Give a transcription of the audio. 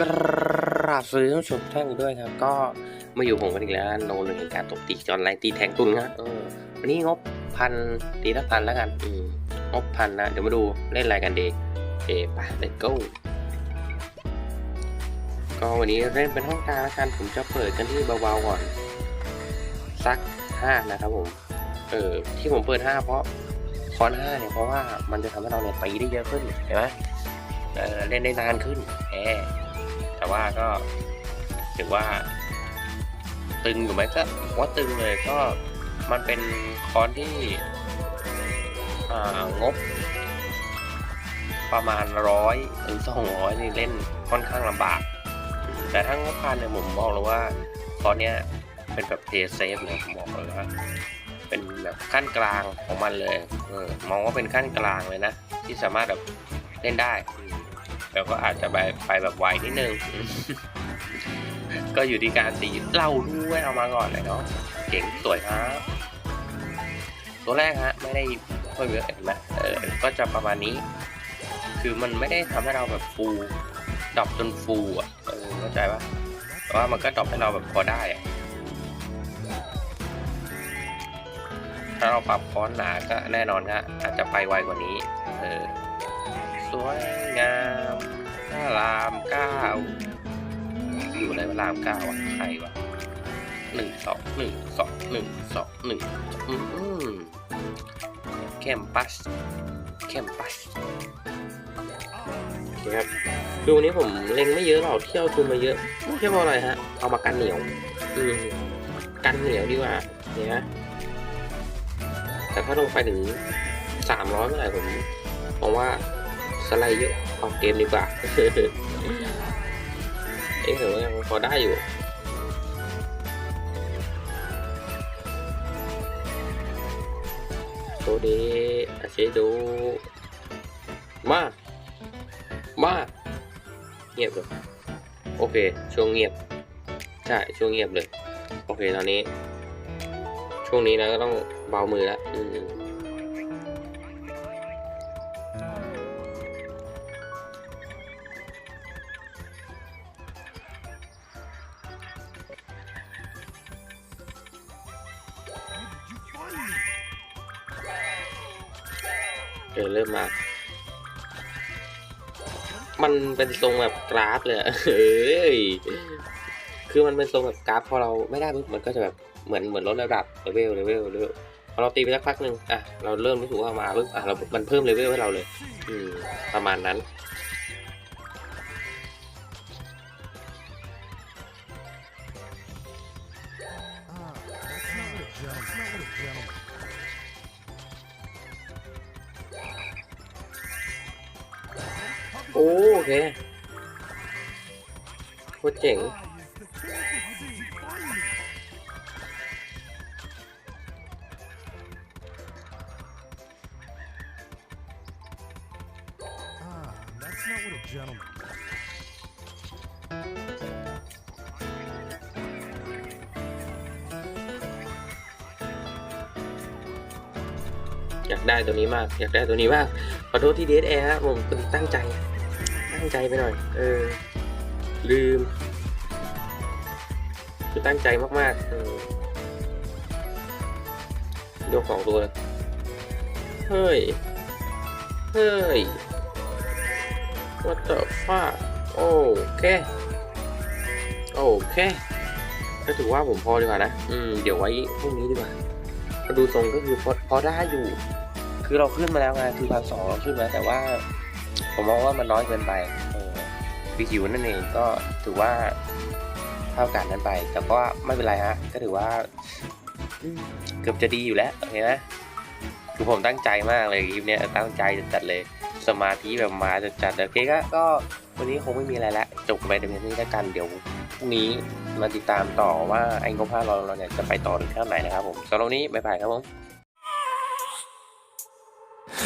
กราบสวัสดีท่านผู้ชมท่านด้วยครับ ก็มาอยู่ผมกันอีกแล้วโนนในการตกตีจอนไลน์ตีแทงตุนครับเออวันนี้งบพันตีละพันแล้วกันอืมงบพันนะ เดี๋ยวมาดูเล่นอะไรกันดีเอไป let's go ก็วันนี้เล่นเป็นห้องกลางแล้วกันผมจะเปิดกันที่เบาๆก่อน สักห้านะครับผมเออที่ผมเปิดห้าเพราะคอนห้าเนี่ยเพราะว่ามันจะทำให้เราเนี่ยตีได้เยอะขึ้นเห็นไหมเออเล่นได้นานขึ้นแหม แต่ว่าก็ถือว่า ตึงอยู่ไหมก็ว่าตึงเลยก็มันเป็นคอนที่งบ ประมาณร้อยถึงสองร้อยนี่เล่นค่อนข้างลำบาก แต่ถ้างบพันเนี่ยผมบอกเลยว่าคอนเนี้ยเป็นแบบเพย์เซฟเลยผมบอกเลยว่าเป็นแบบขั้นกลางของมันเลยเออมองว่าเป็นขั้นกลางเลยนะ ที่สามารถแบบเล่นได้ อืมแล้วก็อาจจะไปไปแบบไวนิดนึง ก็อยู่ที่การตีเราด้วยเอามาก่อนเลยเนาะเก่งสวยครับ ตัวแรกฮะไม่ได้เพิ่มเยอะเห็นไหมเออก็จะประมาณนี้ คือมันไม่ได้ทำให้เราแบบฟูดรอปจนฟูอะเออเข้าใจปะแต่ว่ามันก็ดรอปให้เราแบบพอได้อะถ้าเราปรับฟอนต์หนาก็แน่นอนครับอาจจะไปไวกว่านี้ เออ สวยงาม พระรามเก้าอยู่อะไรพระรามเก้าอะใครวะหนึ่งสองหนึ่งสองหนึ่งสองหนึ่งอืมแคมปัสแคมปัสครับคือวันนี้ผมเล็งไม่เยอะหรอกเที่ยวทุนมาเยอะไม่ใช่เพอะไรฮะ เอามากันเหนียวอืมกันเหนียวดีกว่าเนี่ยแต่ถ้าลงไปถึงสามร้อยเมื่อไหร่ผมมองว่า สไลด์เยอะออกเกมดีกว่าเอ๊ะถือว่ายังพอได้อยู่โซเดอาเชโดมามาเงียบเลยโอเคช่วงเงียบใช่ช่วงเงียบเลย โอเคตอนนี้ ช่วงนี้นะก็ต้องเบามือแล้วอืม เดี๋ยวเริ่มมา มันเป็นทรงแบบกราฟเลยเฮ้ยคือมันเป็นทรงแบบกราฟพอเราไม่ได้ปุ๊บมันก็จะแบบเหมือนเหมือนลดระดับเลเวลเลเวลเลเวลพอเราตีไปสักพักหนึ่งอะเราเริ่มรู้สึกว่ามาปุ๊บอะเรา มันเพิ่มเลเวลให้เราเลย อืมประมาณนั้น Ah, that's not what a gentleman. โอ้โอเคโคตรเจ๋ง Ah, that's not what a gentleman. อยากได้ตัวนี้มาก อยากได้ตัวนี้มาก ขอโทษที่เดทแอร์ผมเป็นตั้งใจ ตั้งใจไปหน่อย เออ ลืม คือตั้งใจมากๆเออยกสองตัวเลยเฮ้ย เฮ้ย what the fuck โอเค โอเค ก็ถือว่าผมพอดีกว่านะ อืม เดี๋ยวไว้พรุ่งนี้ดีกว่า ก็ดูทรงก็คือพอพอได้อยู่ คือเราขึ้นมาแล้วไงคือพันสองเราขึ้นมาแต่ว่า ผมมองว่ามันน้อยเกินไปเออวิคิวนั่นเองก็ถือว่าเท่ากันนั้นไป แต่ก็ไม่เป็นไรฮะ ก็ถือว่าเกือบจะดีอยู่แล้วโอเคนะคือผมตั้งใจมากเลยคลิปนี้ตั้งใจจัดเลยสมาธิแบบมาจัดๆโอเคก็ก็วันนี้คงไม่มีอะไรละจบไปเดี๋ยวนี้แล้วกันเดี๋ยวพรุ่งนี้มาติดตามต่อว่าไอ้งบห้าเราเราเนี่ยจะไปต่อถึงแค่ไหนนะครับผมสำหรับนนี้บ๊ายบายครับผม